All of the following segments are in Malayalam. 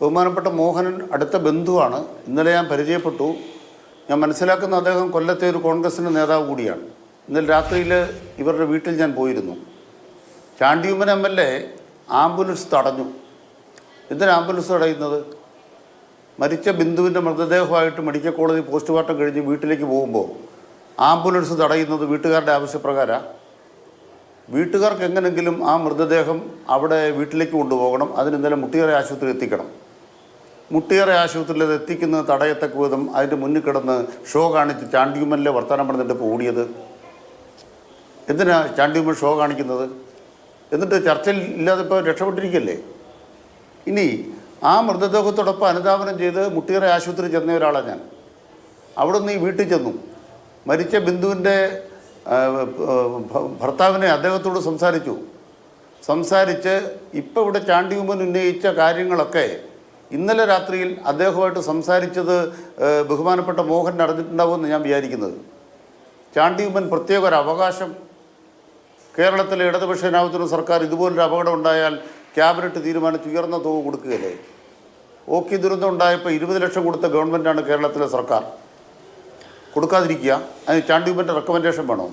ബഹുമാനപ്പെട്ട മോഹനൻ അടുത്ത ബന്ധുവാണ്. ഇന്നലെ ഞാൻ പരിചയപ്പെട്ടു. ഞാൻ മനസ്സിലാക്കുന്ന അദ്ദേഹം കൊല്ലത്തെ ഒരു കോൺഗ്രസിന്റെ നേതാവ് കൂടിയാണ്. ഇന്നലെ രാത്രിയിൽ ഇവരുടെ വീട്ടിൽ ഞാൻ പോയിരുന്നു. Chandy Oommen M L A ambulance തടഞ്ഞു. എന്തിനാ ആംബുലൻസ് തടയുന്നത്? മരിച്ച ബിന്ദുവിന്റെ മൃതദേഹമായിട്ട് മെഡിക്കൽ കോളേജിൽ പോസ്റ്റ്മോർട്ടം കഴിഞ്ഞ് വീട്ടിലേക്ക് പോകുമ്പോൾ ആംബുലൻസ് തടയുന്നത് വീട്ടുകാരുടെ ആവശ്യപ്രകാരമാണ് വീട്ടുകാർക്ക് എങ്ങനെങ്കിലും ആ മൃതദേഹം അവിടെ വീട്ടിലേക്ക് കൊണ്ടുപോകണം. അതിന് ഇന്നലെ മുട്ടിയറ ആശുപത്രി എത്തിക്കണം. മുട്ടിയറ ആശുപത്രിയിൽ എത്തിക്കുന്നത് തടയത്തക്ക വിധം അതിന്റെ മുന്നിൽ കിടന്ന് ഷോ കാണിച്ച് ചാണ്ടിയുമ്മനിലെ വർത്തമാനം പറഞ്ഞിട്ട് ഇപ്പോൾ ഓടിയത്? എന്തിനാ ചാണ്ടിയുമ്മൻ ഷോ കാണിക്കുന്നത്? എന്നിട്ട് ചർച്ചയിൽ ഇല്ലാതെ ഇപ്പോൾ രക്ഷപ്പെട്ടിരിക്കല്ലേ? ഇനി ആ മൃതദേഹത്തോടൊപ്പം അനുദാപനം ചെയ്ത് മുട്ടിയേറെ ആശുപത്രി ചെന്ന ഒരാളാണ് ഞാൻ. അവിടെ നിന്ന് ഈ വീട്ടിൽ ചെന്നു. മരിച്ച ബിന്ദുവിന്റെ ഭർത്താവിനെ അദ്ദേഹത്തോട് സംസാരിച്ചു. സംസാരിച്ച് ഇപ്പോൾ ഇവിടെ ചാണ്ടിയുമ്മൻ ഉന്നയിച്ച കാര്യങ്ങളൊക്കെ ഇന്നലെ രാത്രിയിൽ അദ്ദേഹവുമായിട്ട് സംസാരിച്ചത് ബഹുമാനപ്പെട്ട മോഹൻ നടന്നിട്ടുണ്ടാവുമെന്ന് ഞാൻ വിചാരിക്കുന്നത്. ചാണ്ടിയുമ്മൻ പ്രത്യേക ഒരു അവകാശം. കേരളത്തിലെ ഇടതുപക്ഷ ജനാധിപത്യ സർക്കാർ ഇതുപോലൊരു അപകടം ഉണ്ടായാൽ ക്യാബിനറ്റ് തീരുമാനിച്ച് ഉയർന്ന തുക കൊടുക്കുകയല്ലേ? ഓക്കി ദുരന്തം ഉണ്ടായപ്പോൾ ഇരുപത് ലക്ഷം കൊടുത്ത ഗവൺമെന്റാണ് കേരളത്തിലെ സർക്കാർ. കൊടുക്കാതിരിക്കുക. അതിന് ചാണ്ടിയുമ്മന്റെ റെക്കമെൻഡേഷൻ വേണോ?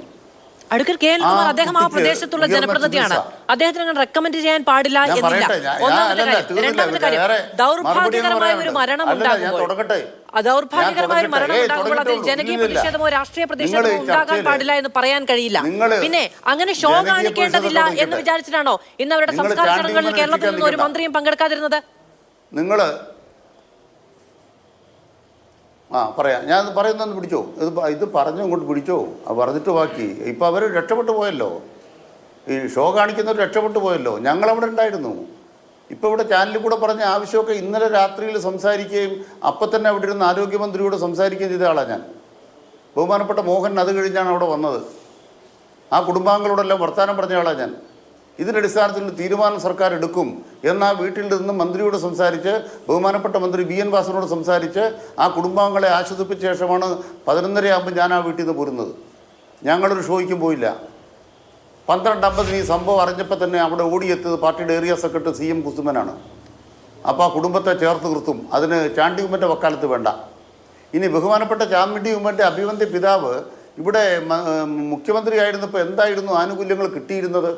അടുക്കൽ കെ എൽ കുമാർ അദ്ദേഹം ആ പ്രദേശത്തുള്ള ജനപ്രതിനിധിയാണ് അദ്ദേഹത്തിന് അങ്ങനെ റെക്കമെൻഡ് ചെയ്യാൻ പാടില്ല എന്നില്ല ഒന്നാമത്തെ കാര്യം രണ്ടാമത്തെ കാര്യം ദൗർഭാഗ്യകരമായ ഒരു മരണം. ഉണ്ടാകുമ്പോൾ. ദൗർഭാഗ്യകരമായ ഒരു മരണം ഉണ്ടാകുമ്പോൾ അതിൽ ജനകീയ. പ്രതിഷേധമോ രാഷ്ട്രീയ പ്രതിഷേധമോ ഉണ്ടാകാൻ പാടില്ല എന്ന് പറയാൻ കഴിയില്ല പിന്നെ അങ്ങനെ ഷോ കാണിക്കേണ്ടതില്ല എന്ന്. വിചാരിച്ചിട്ടാണോ ഇന്ന് അവരുടെ സംസ്കാര ചടങ്ങുകളിൽ കേരളത്തിൽ നിന്ന് ഒരു മന്ത്രിയും പങ്കെടുക്കാതിരുന്നത് നിങ്ങൾ ആ പറയാം. ഞാൻ ഇത് പറയുന്നൊന്ന് പിടിച്ചോ? ഇത് ഇത് പറഞ്ഞു അങ്ങോട്ട് പിടിച്ചോ? പറഞ്ഞിട്ട് ബാക്കി. ഇപ്പം അവർ രക്ഷപ്പെട്ടു പോയല്ലോ. ഈ ഷോ കാണിക്കുന്നവർ രക്ഷപ്പെട്ടു പോയല്ലോ. ഞങ്ങളവിടെ ഉണ്ടായിരുന്നു. ഇപ്പോൾ ഇവിടെ ചാനലിൽ കൂടെ പറഞ്ഞ ആവശ്യമൊക്കെ ഇന്നലെ രാത്രിയിൽ സംസാരിക്കുകയും അപ്പം തന്നെ അവിടെ ഇരുന്ന് ആരോഗ്യമന്ത്രിയോട് സംസാരിക്കുകയും ചെയ്ത ആളാണ് ഞാൻ. ബഹുമാനപ്പെട്ട മോഹൻ അത് കഴിഞ്ഞാണ് അവിടെ വന്നത്. ആ കുടുംബാംഗങ്ങളോടെല്ലാം വർത്തമാനം പറഞ്ഞ ആളാണ് ഞാൻ. ഇതിന്റെ അടിസ്ഥാനത്തിൽ തീരുമാനം സർക്കാർ എടുക്കും എന്ന് ആ വീട്ടിൽ നിന്ന് മന്ത്രിയോട് സംസാരിച്ച് ബഹുമാനപ്പെട്ട മന്ത്രി ബി എൻ വാസനോട് സംസാരിച്ച് ആ കുടുംബാംഗങ്ങളെ ആശ്വസിപ്പിച്ച ശേഷമാണ് പതിനൊന്നരയാകുമ്പോൾ ഞാൻ ആ വീട്ടിൽ നിന്ന് പോരുന്നത്. ഞങ്ങളൊരു ഷോയ്ക്കും പോയില്ല. പന്ത്രണ്ട് അമ്പതിന് ഈ സംഭവം അറിഞ്ഞപ്പോൾ തന്നെ അവിടെ ഓടിയെത്തിയത് പാർട്ടിയുടെ ഏരിയ സെക്രട്ടറി സി എം കുസുമനാണ്. അപ്പോൾ ആ കുടുംബത്തെ ചേർത്ത് നിർത്തും. അതിന് ചാണ്ടി ഉമ്മന്റെ വക്കാലത്ത് വേണ്ട. ഇനി ബഹുമാനപ്പെട്ട ചാമ്പിണ്ടി ഉമ്മന്റെ അഭിമന്ത്യ പിതാവ് ഇവിടെ മുഖ്യമന്ത്രിയായിരുന്നപ്പോൾ എന്തായിരുന്നു ആനുകൂല്യങ്ങൾ കിട്ടിയിരുന്നത്?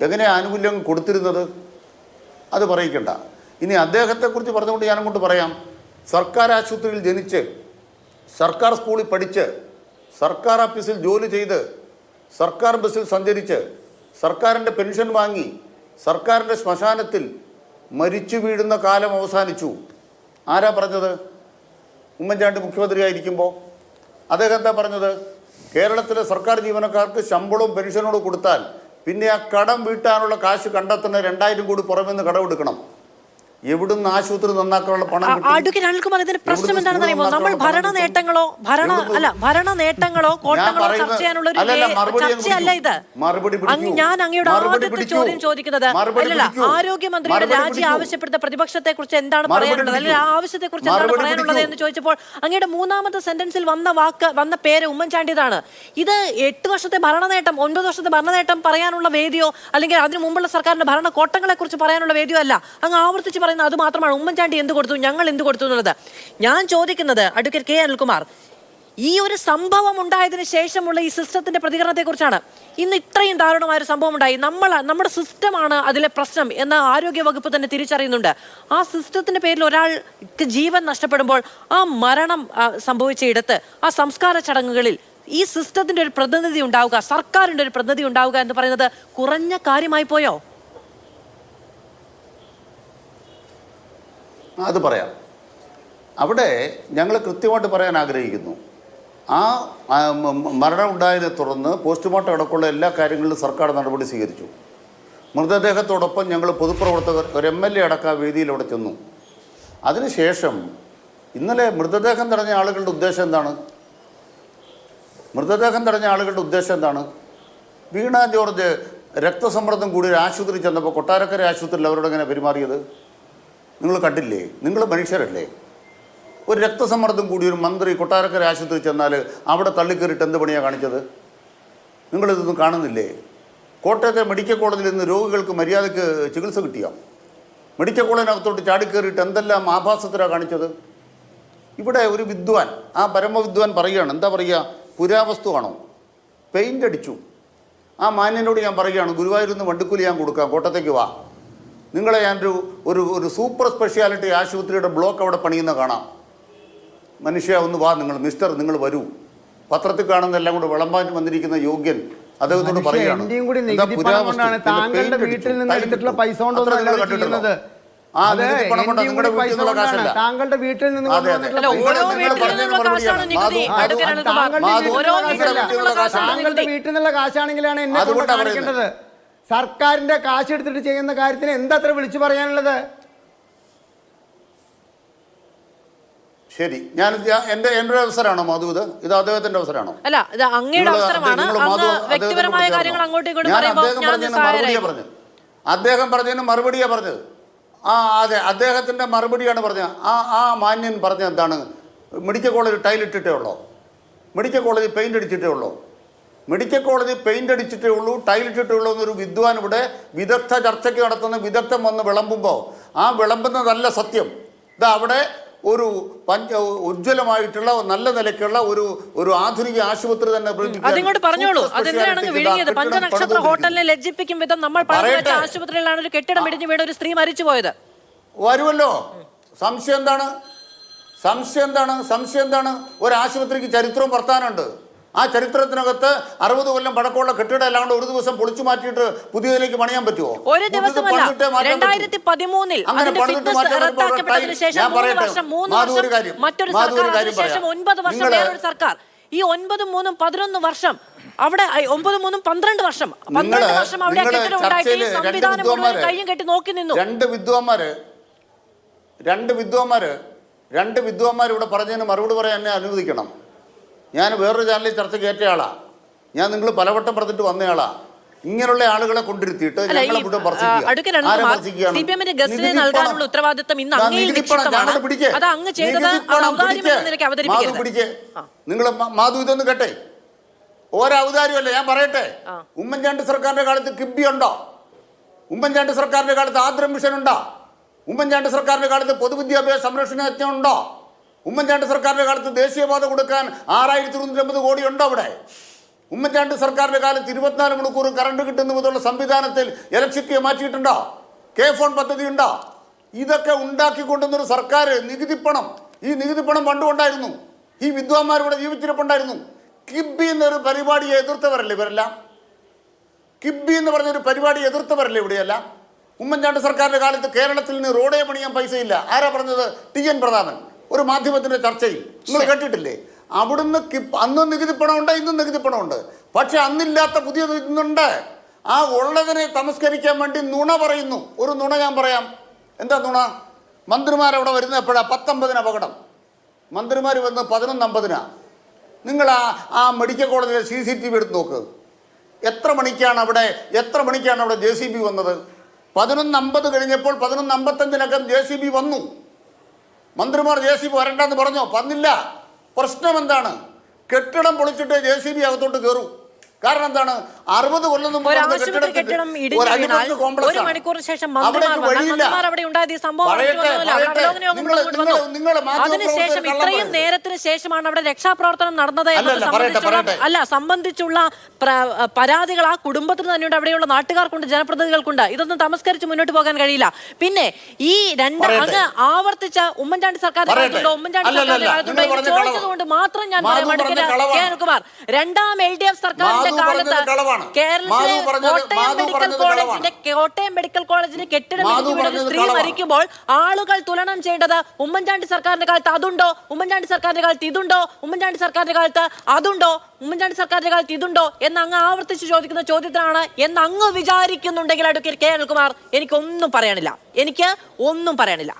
എങ്ങനെ ആനുകൂല്യം കൊടുത്തിരുന്നത്? അത് പറയിക്കണ്ട. ഇനി അദ്ദേഹത്തെക്കുറിച്ച് പറഞ്ഞുകൊണ്ട് ഞാനങ്ങോട്ട് പറയാം. സർക്കാർ ആശുപത്രിയിൽ ജനിച്ച് സർക്കാർ സ്കൂളിൽ പഠിച്ച് സർക്കാർ ഓഫീസിൽ ജോലി ചെയ്ത് സർക്കാർ ബസ്സിൽ സഞ്ചരിച്ച് സർക്കാരിന്റെ പെൻഷൻ വാങ്ങി സർക്കാരിന്റെ ശ്മശാനത്തിൽ മരിച്ചു വീഴുന്ന കാലം അവസാനിച്ചു. ആരാ പറഞ്ഞത്? ഉമ്മൻചാണ്ടി മുഖ്യമന്ത്രിയായിരിക്കുമ്പോൾ അദ്ദേഹം എന്താ പറഞ്ഞത്? കേരളത്തിലെ സർക്കാർ ജീവനക്കാർക്ക് ശമ്പളവും പെൻഷനോട് കൊടുത്താൽ പിന്നെ ആ കടം വീട്ടാനുള്ള കാശ് കണ്ടെത്തുന്ന രണ്ടായിരം കോടി പുറമെന്ന് കടമെടുക്കണം. എവിടുന്ന് ആശുപത്രി നന്നാക്കാനുള്ള പണം? അഡ്വക്കേറ്റ് അനിൽകുമാർ ഇതിന് പ്രശ്നം എന്താണെന്ന് അറിയുമോ? നമ്മൾ ഭരണ? നേട്ടങ്ങളോ ഭരണ? അല്ല ഭരണ നേട്ടങ്ങളോ കോട്ടങ്ങളോ ചർച്ച ചെയ്യാനുള്ള ഒരു ചർച്ചയല്ല ഇത്. ഞാൻ അങ്ങയുടെ ആദ്യത്തെ ചോദ്യം ചോദിക്കുന്നത് അല്ലല്ല. ആരോഗ്യമന്ത്രിയുടെ രാജി ആവശ്യപ്പെടുന്ന പ്രതിപക്ഷത്തെ കുറിച്ച് എന്താണ് പറയാനുള്ളത് അല്ലെങ്കിൽ ആ ആവശ്യത്തെ കുറിച്ച് എന്താണ് പറയാനുള്ളത് എന്ന് ചോദിച്ചപ്പോൾ അങ്ങയുടെ മൂന്നാമത്തെ സെന്റൻസിൽ വന്ന വാക്ക് വന്ന പേര് ഉമ്മൻചാണ്ടിയതാണ് ഇത് എട്ട് വർഷത്തെ ഭരണ നേട്ടം ഒൻപത് വർഷത്തെ ഭരണ നേട്ടം പറയാനുള്ള വേദിയോ അല്ലെങ്കിൽ അതിനു മുമ്പുള്ള സർക്കാരിന്റെ ഭരണ കോട്ടങ്ങളെ കുറിച്ച് പറയാനുള്ള വേദിയോ അല്ല. അങ്ങ് ആവർത്തിച്ച് പറയുന്ന അത് മാത്രമാണ്. ഉമ്മൻചാണ്ടി എന്ത് കൊടുത്തു? ഞങ്ങൾ എന്ത് കൊടുത്തു എന്നുള്ളത്. ഞാൻ ചോദിക്കുന്നത് അഡ്വക്കേറ്റ് കെ അനിൽകുമാർ ഈ ഒരു സംഭവം ഉണ്ടായതിനു ശേഷമുള്ള ഈ സിസ്റ്റത്തിന്റെ പ്രതികരണത്തെ കുറിച്ചാണ് ഇന്ന് ഇത്രയും ദാരുണമായ ഒരു സംഭവം ഉണ്ടായി. നമ്മൾ നമ്മുടെ സിസ്റ്റമാണ് അതിലെ പ്രശ്നം എന്ന് ആരോഗ്യ വകുപ്പ് തന്നെ തിരിച്ചറിയുന്നുണ്ട്. ആ സിസ്റ്റത്തിന്റെ പേരിൽ ഒരാൾക്ക് ജീവൻ നഷ്ടപ്പെടുമ്പോൾ ആ മരണം ആ, സംഭവിച്ച ഇടത്ത് ആ സംസ്കാര ചടങ്ങുകളിൽ ഈ സിസ്റ്റത്തിന്റെ ഒരു പ്രതിനിധി ഉണ്ടാവുക സർക്കാരിന്റെ ഒരു പ്രതിനിധി ഉണ്ടാവുക എന്ന് പറയുന്നത് കുറഞ്ഞ കാര്യമായി പോയോ? അത് പറയാം. അവിടെ ഞങ്ങൾ കൃത്യമായിട്ട് പറയാൻ ആഗ്രഹിക്കുന്നു. ആ മരണം ഉണ്ടായതിനെ തുടർന്ന് പോസ്റ്റ്മോർട്ടം അടക്കമുള്ള എല്ലാ കാര്യങ്ങളിലും സർക്കാർ നടപടി സ്വീകരിച്ചു. മൃതദേഹത്തോടൊപ്പം ഞങ്ങൾ പൊതുപ്രവർത്തകർ ഒരു എം എൽ എ അടക്കം വേദിയിൽ അവിടെ ചെന്നു. അതിനുശേഷം ഇന്നലെ മൃതദേഹം തടഞ്ഞ ആളുകളുടെ ഉദ്ദേശം എന്താണ്? മൃതദേഹം തടഞ്ഞ ആളുകളുടെ ഉദ്ദേശം എന്താണ്? വീണ ജോർജ് രക്തസമ്മർദ്ദം കൂടി ഒരു ആശുപത്രി ചെന്നപ്പോൾ കൊട്ടാരക്കര ആശുപത്രിയിൽ അവരോട് എങ്ങനെ പെരുമാറിയത്? നിങ്ങൾ കണ്ടില്ലേ? നിങ്ങൾ മനുഷ്യരല്ലേ? ഒരു രക്തസമ്മർദ്ദം കൂടി ഒരു മന്ത്രി കൊട്ടാരക്കര ആശുപത്രി ചെന്നാൽ അവിടെ തള്ളിക്കയറിയിട്ട് എന്ത് പണിയാണ് കാണിച്ചത്? നിങ്ങളിതൊന്നും കാണുന്നില്ലേ? കോട്ടയത്തെ മെഡിക്കൽ കോളേജിൽ നിന്ന് രോഗികൾക്ക് മര്യാദയ്ക്ക് ചികിത്സ കിട്ടിയോ? മെഡിക്കൽ കോളേജിനകത്തോട്ട് ചാടിക്കേറിയിട്ട് എന്തെല്ലാം ആഭാസത്തിലാണ് കാണിച്ചത്? ഇവിടെ ഒരു വിദ്വാൻ ആ പരമവിദ്വാൻ പറയുകയാണ്. എന്താ പറയുക? പുരാവസ്തുവാണോ? പെയിന്റ് അടിച്ചു. ആ മാന്യനോട് ഞാൻ പറയുകയാണ് ഗുരുവായൂരിൽ നിന്ന് വണ്ടിക്കൂലി ഞാൻ കൊടുക്കാം കോട്ടത്തേക്ക് വാ. നിങ്ങളെ ഞാനൊരു ഒരു ഒരു സൂപ്പർ സ്പെഷ്യാലിറ്റി ആശുപത്രിയുടെ ബ്ലോക്ക് അവിടെ പണിയുന്ന കാണാം. മനുഷ്യ ഒന്ന് വാ നിങ്ങൾ മിസ്റ്റർ നിങ്ങൾ വരൂ. പത്രത്തിൽ കാണുന്ന എല്ലാം കൂടെ വിളമ്പാൻ വന്നിരിക്കുന്ന യോഗ്യൻ അദ്ദേഹത്തോട് പറയുകയാണ്. താങ്കളുടെ വീട്ടിൽ നിന്ന് താങ്കളുടെ വീട്ടിൽ നിന്നുള്ള കാശാണെങ്കിലാണ് എന്നെ കൊണ്ട് കാണിക്കേണ്ടത്. സർക്കാരിന്റെ കാശെടുത്തിട്ട് ചെയ്യുന്ന കാര്യത്തിന് എന്താ അത്ര വിളിച്ചു പറയാനുള്ളത്? ശരി. ഞാൻ എന്റെ എന്റെ ഒരു അവസരമാണോ മാധു ഇത്? ഇത് അദ്ദേഹത്തിന്റെ അവസരമാണോ? അല്ല ഇത് അങ്ങയുടെ അവസരമാണ്. വ്യക്തിപരമായ കാര്യങ്ങൾ അങ്ങോട്ടും ഇങ്ങോട്ടും ഞാൻ അദ്ദേഹം ഞാൻ പറഞ്ഞതിന് മറുപടിയാ പറഞ്ഞത്. അദ്ദേഹം പറഞ്ഞതിന് മറുപടിയാ പറഞ്ഞത്. ആ അതെ അദ്ദേഹത്തിന്റെ മറുപടിയാണ് പറഞ്ഞത്. ആ ആ മാന്യൻ പറഞ്ഞത് എന്താണ്? മെഡിക്കൽ കോളേജ് ടൈൽ ഇട്ടിട്ടേ ഉള്ളോ? മെഡിക്കൽ കോളേജ് പെയിന്റ് അടിച്ചിട്ടേ ഉള്ളൂ? മെഡിക്കൽ കോളേജ് പെയിന്റ് അടിച്ചിട്ടേ ഉള്ളൂ ടൈൽ ഇട്ടിട്ടേ ഉള്ളൂ എന്നൊരു വിദ്വാൻ ഇവിടെ വിദഗ്ധ ചർച്ചയ്ക്ക് നടത്തുന്ന വിദഗ്ധം വന്ന് വിളമ്പുമ്പോൾ ആ വിളമ്പുന്നതല്ല സത്യം. ഇത് അവിടെ ഒരു പഞ്ച ഉജ്ജ്വലമായിട്ടുള്ള നല്ല നിലയ്ക്കുള്ള ഒരു ഒരു ആധുനിക ആശുപത്രി തന്നെ അതിങ്ങോട്ട് പറഞ്ഞോളൂ. വിഴുങ്ങിയത്? പഞ്ചനക്ഷത്ര പണിതുകൊണ്ടിരിക്കുന്നു. ഹോട്ടലിനെ ലജ്ജിപ്പിക്കും വിധം നമ്മൾ ആശുപത്രിയിലാണ് ഒരു കെട്ടിടം ഇടിഞ്ഞു വീണ ഒരു സ്ത്രീ മരിച്ചു പോയത്. വരുമല്ലോ. സംശയം എന്താണ്? സംശയം എന്താണ്? സംശയം എന്താണ്? ഒരു ആശുപത്രിക്ക് ചരിത്രവും വർത്താനുണ്ട് ആ ചരിത്രത്തിനകത്ത് അറുപത് കൊല്ലം പഴക്കമുള്ള കെട്ടിടം അല്ലാണ്ട് ഒരു ദിവസം പൊളിച്ചു മാറ്റിയിട്ട് പുതിയതിലേക്ക് പണിയാൻ പറ്റുമോ ഒരു ദിവസമല്ല. രണ്ടായിരത്തി പതിമൂന്നിൽ അങ്ങനെ പണിതിട്ട് ഞാൻ പറയട്ടെ. വർഷം കാര്യം. സർക്കാർ കാര്യം പറയാം. സർക്കാർ ഈ ഒൻപതും മൂന്നും പതിനൊന്ന് വർഷം അവിടെ ഒമ്പത് മൂന്നും പന്ത്രണ്ട് വർഷം പന്ത്രണ്ട് വർഷം അവിടെ സംവിധാനം കയ്യും കെട്ടി നോക്കി നിന്നു രണ്ട് വിദ്വാന്മാര് രണ്ട് വിദ്വാന്മാര് രണ്ട് വിദ്വാന്മാർ ഇവിടെ പറഞ്ഞതിന് മറുപടി പറയാൻ എന്നെ അനുവദിക്കണം ഞാൻ വേറൊരു ചാനലിൽ ചർച്ച കയറ്റിയ ആളാ. ഞാൻ നിങ്ങൾ പലവട്ടം പറഞ്ഞിട്ട് വന്നയാളാ ഇങ്ങനെയുള്ള ആളുകളെ കൊണ്ടിരുത്തിയിട്ട് നൽകാനുള്ള ഉത്തരവാദിത്തം ഇന്ന്. അത് അങ്ങ് ചെയ്തത്. നിങ്ങൾ മാധു ഇതൊന്നും കേട്ടെ? ഒരൗദാര്യമല്ല ഞാൻ പറയട്ടെ? ഉമ്മൻചാണ്ടി സർക്കാരിന്റെ കാലത്ത് കിബി ഉണ്ടോ? ഉമ്മൻചാണ്ടി സർക്കാരിന്റെ കാലത്ത് ആദ്രം മിഷൻ ഉണ്ടോ? ഉമ്മൻചാണ്ടി സർക്കാരിന്റെ കാലത്ത് പൊതുവിദ്യാഭ്യാസ സംരക്ഷണ യജ്ഞം ഉണ്ടോ? ഉമ്മൻചാണ്ടി സർക്കാരിന്റെ കാലത്ത് ദേശീയപാത കൊടുക്കാൻ ആറായിരത്തി ഇരുന്നൂറ്റമ്പത് കോടി ഉണ്ടോ അവിടെ? ഉമ്മൻചാണ്ടി സർക്കാരിന്റെ കാലത്ത് ഇരുപത്തിനാല് മണിക്കൂർ കറണ്ട് കിട്ടുന്ന മുതലുള്ള സംവിധാനത്തിൽ ഇലക്ട്രിസിറ്റിയെ മാറ്റിയിട്ടുണ്ടോ? കെ ഫോൺ പദ്ധതി ഉണ്ടോ? ഇതൊക്കെ ഉണ്ടാക്കിക്കൊണ്ടുവന്നൊരു സർക്കാർ നികുതി പണം. ഈ നികുതി പണം പണ്ടുകൊണ്ടായിരുന്നു ഈ വിദ്വാന്മാർ ഇവിടെ ജീവിച്ചിരിപ്പുണ്ടായിരുന്നു. കിബി എന്നൊരു പരിപാടിയെ എതിർത്തവരല്ലേ ഇവരെല്ലാം? കിബി എന്ന് പറഞ്ഞൊരു പരിപാടി എതിർത്തവരല്ലേ ഇവിടെയെല്ലാം? ഉമ്മൻചാണ്ടി സർക്കാരിന്റെ കാലത്ത് കേരളത്തിൽ നിന്ന് റോഡേ പണിയാൻ പൈസയില്ല. ആരാ പറഞ്ഞത്? T N Prathapan. ഒരു മാധ്യമത്തിന്റെ ചർച്ചയിൽ. നിങ്ങൾ കേട്ടിട്ടില്ലേ? അവിടുന്ന് അന്ന് നികുതി പണമുണ്ട് ഇന്നും നികുതി പണമുണ്ട്. പക്ഷെ അന്നില്ലാത്ത പുതിയ ഇന്നുണ്ട്. ആ ഉള്ളതിനെ തമസ്കരിക്കാൻ വേണ്ടി നുണ പറയുന്നു. ഒരു നുണ ഞാൻ പറയാം. എന്താ നുണ? മന്ത്രിമാരവിടെ വരുന്ന എപ്പോഴാ? പത്തൊമ്പതിന് അപകടം മന്ത്രിമാർ വന്ന് പതിനൊന്ന് അമ്പതിനാണ് നിങ്ങൾ ആ ആ മെഡിക്കൽ കോളേജിലെ സി സി ടി വി എടുത്ത് നോക്ക്. എത്ര മണിക്കാണ് അവിടെ എത്ര മണിക്കാണ് അവിടെ ജെ സി ബി വന്നത്? പതിനൊന്ന് അമ്പത് കഴിഞ്ഞപ്പോൾ പതിനൊന്ന് അമ്പത്തഞ്ചിനകം ജെ സി ബി വന്നു. മന്ത്രിമാർ ജെ സി ബി വരണ്ടെന്ന് പറഞ്ഞോ? വന്നില്ല. പ്രശ്നം എന്താണ്? കെട്ടിടം പൊളിച്ചിട്ട് ജെ സി ബി അകത്തോട്ട് കയറൂ കാരണം എന്താണ്? അറുപത് കൊല്ലം മുമ്പ് ഒരു. മണിക്കൂറിന് ശേഷം അതിനുശേഷം ഇത്രയും. നേരത്തിന് ശേഷമാണ് അവിടെ രക്ഷാപ്രവർത്തനം നടന്നത് അല്ല സംബന്ധിച്ചുള്ള പരാതികൾ ആ കുടുംബത്തിന് തന്നെയുണ്ട്. അവിടെയുള്ള നാട്ടുകാർക്കുണ്ട് ജനപ്രതിനിധികൾക്കുണ്ട്. ഇതൊന്നും തമസ്കരിച്ച് മുന്നോട്ട് പോകാൻ കഴിയില്ല. പിന്നെ ഈ രണ്ട്. അങ്ങ് ആവർത്തിച്ച ഉമ്മൻചാണ്ടി സർക്കാർ ഉമ്മൻചാണ്ടി സർക്കാരിന്റെ കാലത്തുണ്ട് മാത്രം ഞാൻ പറയാൻ കെ അനുകുമാർ രണ്ടാം എൽ ഡി എഫ് സർക്കാരിന്റെ കാലത്ത് കേരളത്തിലെ കോട്ടയം മെഡിക്കൽ കോളേജിന്റെ കോട്ടയം മെഡിക്കൽ കോളേജിന് കെട്ടിടം സ്ത്രീ മരിക്കുമ്പോൾ ആളുകൾ തുലനം ചെയ്യേണ്ടത് ഉമ്മൻചാണ്ടി സർക്കാരിന്റെ കാലത്ത് അതുണ്ടോ? ഉമ്മൻചാണ്ടി സർക്കാരിന്റെ കാലത്ത് ഇതുണ്ടോ? ഉമ്മൻചാണ്ടി സർക്കാരിന്റെ കാലത്ത് അതുണ്ടോ? ഉമ്മൻചാണ്ടി സർക്കാരിന്റെ കാലത്ത് ഇതുണ്ടോ? എന്ന് അങ്ങ് ആവർത്തിച്ച് ചോദിക്കുന്ന ചോദ്യത്തിനാണ് എന്ന് അങ്ങ് വിചാരിക്കുന്നുണ്ടെങ്കിൽ അടുക്കി കെ. അനിൽകുമാർ എനിക്കൊന്നും പറയാനില്ല. എനിക്ക് ഒന്നും പറയാനില്ല.